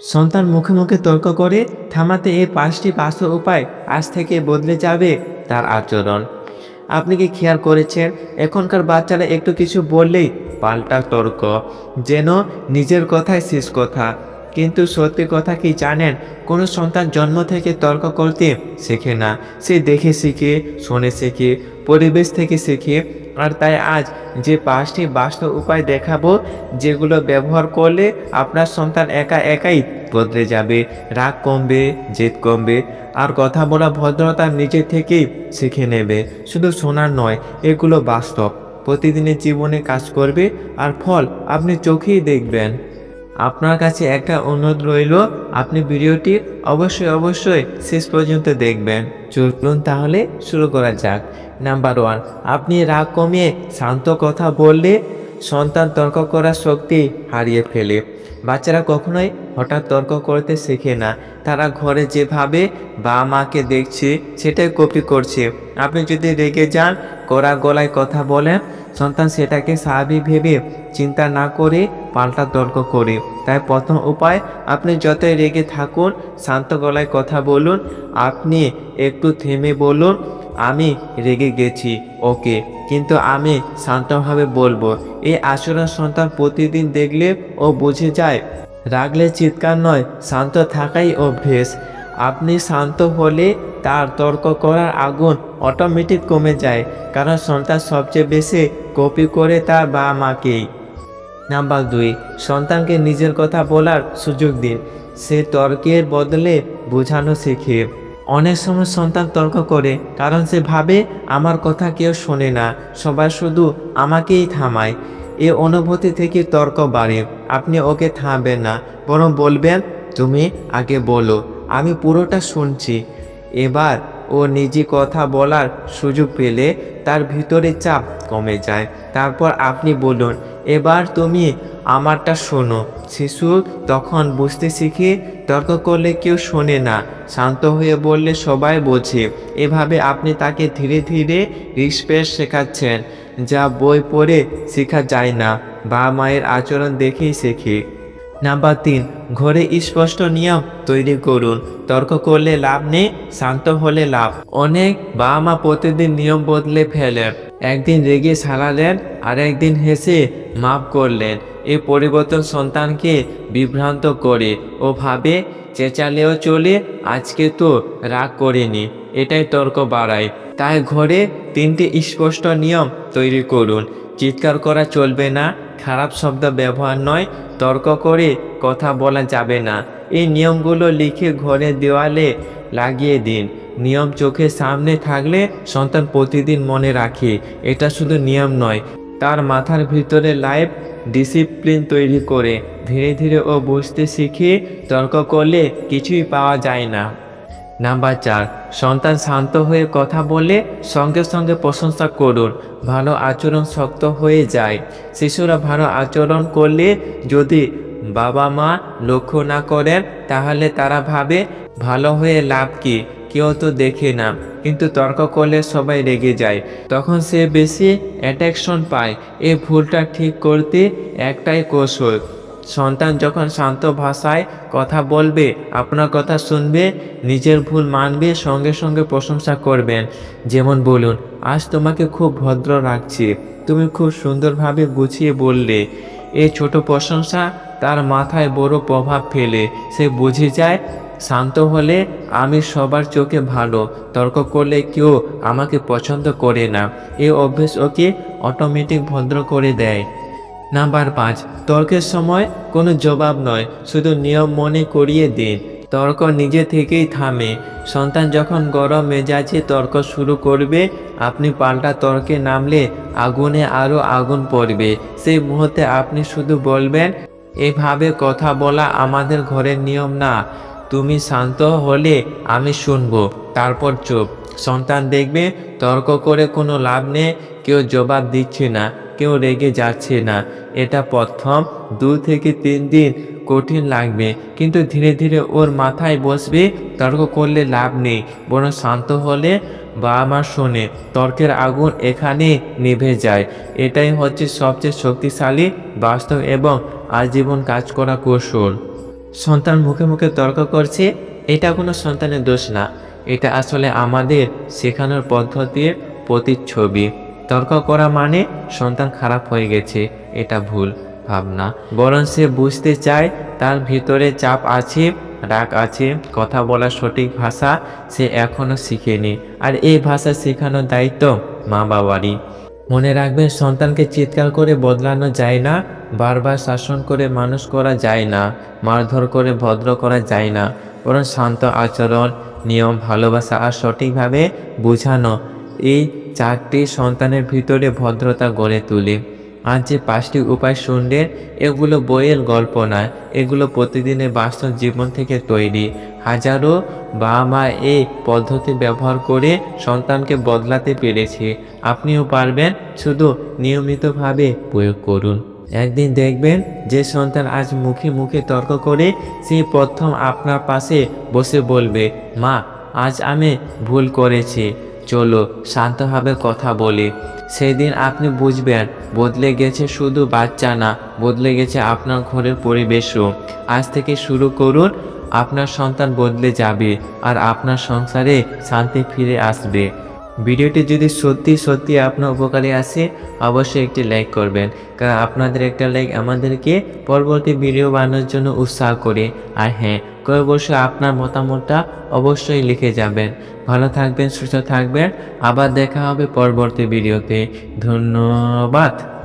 সন্তান মুখে মুখে তর্ক করে, থামাতে এই পাঁচটি বাস্তব উপায় আজ থেকে বদলে যাবে তার আচরণ। আপনি কি খেয়াল করেছেন, এখনকার বাচ্চারা একটু কিছু বললেই পাল্টা তর্ক, যেন নিজের কথাই শেষ কথা। কিন্তু সত্যি কথা কি জানেন, কোনো সন্তান জন্ম থেকে তর্ক করতে শেখে না। সে দেখে শিখে, শুনে শেখে, পরিবেশ থেকে শেখে আর তাই আজ যে পাঁচটি বাস্তব উপায় দেখাবো, যেগুলো ব্যবহার করলে আপনার সন্তান একা একাই বদলে যাবে। রাগ কমবে, জেদ কমবে, আর কথা বলা ভদ্রতা নিজে থেকেই শিখে নেবে। শুধু শোনার নয়, এগুলো বাস্তব। প্রতিদিনের জীবনে কাজ করবে, আর ফল আপনি চোখেই দেখবেন। আপনার কাছে একটা অনুরোধ রইল, আপনি ভিডিওটি অবশ্যই অবশ্যই শেষ পর্যন্ত দেখবেন। চলুন তাহলে শুরু করা যাক। নাম্বার ওয়ান আপনি রাগ কমিয়ে শান্ত কথা বললে সন্তান তর্ক করার শক্তি হারিয়ে ফেলে। বাচ্চারা কখনোই হঠাৎ তর্ক করতে শেখে না। তারা ঘরে যেভাবে বা মাকে দেখছে, সেটাই কপি করছে। আপনি যদি রেগে যান, কড়া গলায় কথা বলেন, সন্তান সেটাকে স্বাভাবিক ভেবে চিন্তা না করে পাল্টা তর্ক করে। তাই প্রথম উপায়, আপনি যতই রেগে থাকুন, শান্ত গলায় কথা বলুন, আপনি একটু থেমে বলুন আমি রেগে গেছি, ওকে। কিন্তু আমি শান্তভাবে বলব, এই আচরণ সন্তান প্রতিদিন দেখলে ও বুঝে যায়। রাগলে চিৎকার নয়, শান্ত থাকাই অভ্যেস। আপনি শান্ত হলে তার তর্ক করার আগুন অটোমেটিক কমে যায়, কারণ সন্তান সবচেয়ে বেশি কপি করে তার বাবা মাকেই নাম্বার দুই, সন্তানকে নিজের কথা বলার সুযোগ দিন। সে তর্কের বদলে বোঝানো শেখে। অনেক সময় সন্তান তর্ক করে, কারণ সে ভাবে, আমার কথা কেউ শোনে না, সবাই শুধু আমাকেই থামায়। এ অনুভূতি থেকে তর্ক বাড়ে, আপনি ওকে থামবেন না, বরং বলবেন, তুমি আগে বলো, আমি পুরোটা শুনছি। এবার ও নিজে কথা বলার সুযোগ পেলে তার ভিতরে চাপ কমে যায়। তারপর আপনি বলুন, এবার তুমি আমারটা শোনো। শিশু তখন বুঝতে শিখে তর্ক করলে কেউ শোনে না। শান্ত হয়ে বললে, সবাই বোঝে। এভাবে আপনি তাকে ধীরে ধীরে রিসপেক্ট শেখাচ্ছেন। যা বই পড়ে শেখা যায় না। বা মায়ের আচরণ দেখেই শেখে। নাম্বার তিন, ঘরে স্পষ্ট নিয়ম তৈরি করুন। তর্ক করলে লাভ নেই, শান্ত হলে লাভ। অনেক বাবা মা প্রতিদিন নিয়ম বদলে ফেলেন। একদিন রেগে সারালেন আর একদিন হেসে মাফ করলেন। এই পরিবর্তন সন্তানকে বিভ্রান্ত করে ও ভাবে, চেঁচালেও চলে, আজকে তো রাগ করেনি, এটাই তর্ক বাড়ায়। তাই ঘরে তিনটি স্পষ্ট নিয়ম তৈরি করুন। চিৎকার করা চলবে না, খারাপ শব্দ ব্যবহার নয়, তর্ক করে কথা বলা যাবে না। এই নিয়মগুলো লিখে ঘরে দেওয়ালে লাগিয়ে দিন। নিয়ম চোখের সামনে থাকলে সন্তান প্রতিদিন মনে রাখে, এটা শুধু নিয়ম নয়। তার মাথার ভিতরে লাইফ ডিসিপ্লিন তৈরি করে, ধীরে ধীরে ও বুঝতে শিখে তর্ক করলে কিছুই পাওয়া যায় না। নাম্বার চার, সন্তান শান্ত হয়ে কথা বলে সঙ্গে সঙ্গে প্রশংসা করুন, ভালো আচরণ শক্ত হয়ে যায়। শিশুরা ভালো আচরণ করলে যদি বাবা মা লক্ষ্য না করেন, তাহলে তারা ভাবে, ভালো হয়ে লাভ কি? কেউ তো দেখে না। কিন্তু তর্ক করলে সবাই রেগে যায়। তখন সে বেশি অ্যাট্রাকশন পায়। এই ভুলটা ঠিক করতে একটাই কৌশল। সন্তান যখন শান্ত ভাষায় কথা বলবে, আপনার কথা শুনবে, নিজের ভুল মানবে, সঙ্গে সঙ্গে প্রশংসা করবেন। যেমন বলুন, আজ তোমাকে খুব ভদ্র রাখছি তুমি খুব সুন্দরভাবে গুছিয়ে বললে। এই ছোট প্রশংসা তার মাথায় বড় প্রভাব ফেলে। সে বুঝে যায়, শান্ত হলে আমি সবার চোখে ভালো। তর্ক করলে কেউ আমাকে পছন্দ করে না। এই অভ্যেস ওকে অটোমেটিক ভদ্র করে দেয়। নাম্বার পাঁচ, তর্কের সময় কোনো জবাব নয়, শুধু নিয়ম মনে করিয়ে দিন। তর্ক নিজে থেকেই থামে। সন্তান যখন গরম মেজাজে তর্ক শুরু করবে, আপনি পাল্টা তর্কে নামলে আগুনে আরও আগুন পড়বে। সেই মুহূর্তে আপনি শুধু বলবেন, এভাবে কথা বলা আমাদের ঘরের নিয়ম না। তুমি শান্ত হলে আমি শুনব। তারপর চুপ। সন্তান দেখবে তর্ক করে কোনো লাভ নেই, কেউ জবাব দিচ্ছে না। কেউ রেগে যাচ্ছে না। এটা প্রথম দু থেকে তিন দিন কঠিন লাগবে, কিন্তু ধীরে ধীরে ওর মাথায় বসবে, তর্ক করলে লাভ নেই। বরং শান্ত হলে বাবা মা শোনে, তর্কের আগুন এখানে নিভে যায়। এটাই হচ্ছে সবচেয়ে শক্তিশালী, বাস্তব এবং আজীবন কাজ করা কৌশল। সন্তান মুখে মুখে তর্ক করছে, এটা কোনো সন্তানের দোষ না। এটা আসলে আমাদের শেখানোর পদ্ধতির প্রতিচ্ছবি। তর্ক করা মানে সন্তান খারাপ হয়ে গেছে, এটা ভুল ভাবনা। বরং সে বুঝতে চায় তার ভিতরে চাপ আছে, রাগ আছে, কথা বলার সঠিক ভাষা সে এখনও শিখেনি। আর এই ভাষা শেখানোর দায়িত্ব মা বাবারই মনে রাখবেন, সন্তানকে চিৎকার করে বদলানো যায় না, বারবার শাসন করে মানুষ করা যায় না, মারধর করে ভদ্র করা যায় না। বরং শান্ত আচরণ, নিয়ম, ভালোবাসা আর সঠিকভাবে বোঝানো, এই চারটি সন্তানের ভিতরে ভদ্রতা গড়ে তোলে। আর যে পাঁচটি উপায় শুনলেন এগুলো বইয়ের গল্প নয়, এগুলো প্রতিদিনের বাস্তব জীবন থেকে তৈরি। হাজারো বাবা মা এই পদ্ধতি ব্যবহার করে সন্তানকে বদলাতে পেরেছে। আপনিও পারবেন শুধু নিয়মিতভাবে প্রয়োগ করুন। একদিন দেখবেন যে সন্তান আজ মুখে মুখে তর্ক করে সেই প্রথম আপনার পাশে বসে বলবে, মা, আজ আমি ভুল করেছি। চলো, শান্তভাবে কথা বলি। সেই দিন আপনি বুঝবেন, বদলে গেছে শুধু বাচ্চা না, বদলে গেছে আপনার ঘরের পরিবেশও। আজ থেকে শুরু করুন, আপনার সন্তান বদলে যাবে, আর আপনার সংসারে শান্তি ফিরে আসবে। ভিডিওটি যদি সত্যি সত্যি আপনার উপকারে আসে, অবশ্যই একটি লাইক করবেন। কারণ আপনাদের একটা লাইক আমাদেরকে পরবর্তী ভিডিও বানানোর জন্য উৎসাহ করে। আর হ্যাঁ অবশ্যই আপনার মতামতটা অবশ্যই লিখে যাবেন। ভালো থাকবেন, সুস্থ থাকবেন। আবার দেখা হবে পরবর্তী ভিডিওতে ধন্যবাদ।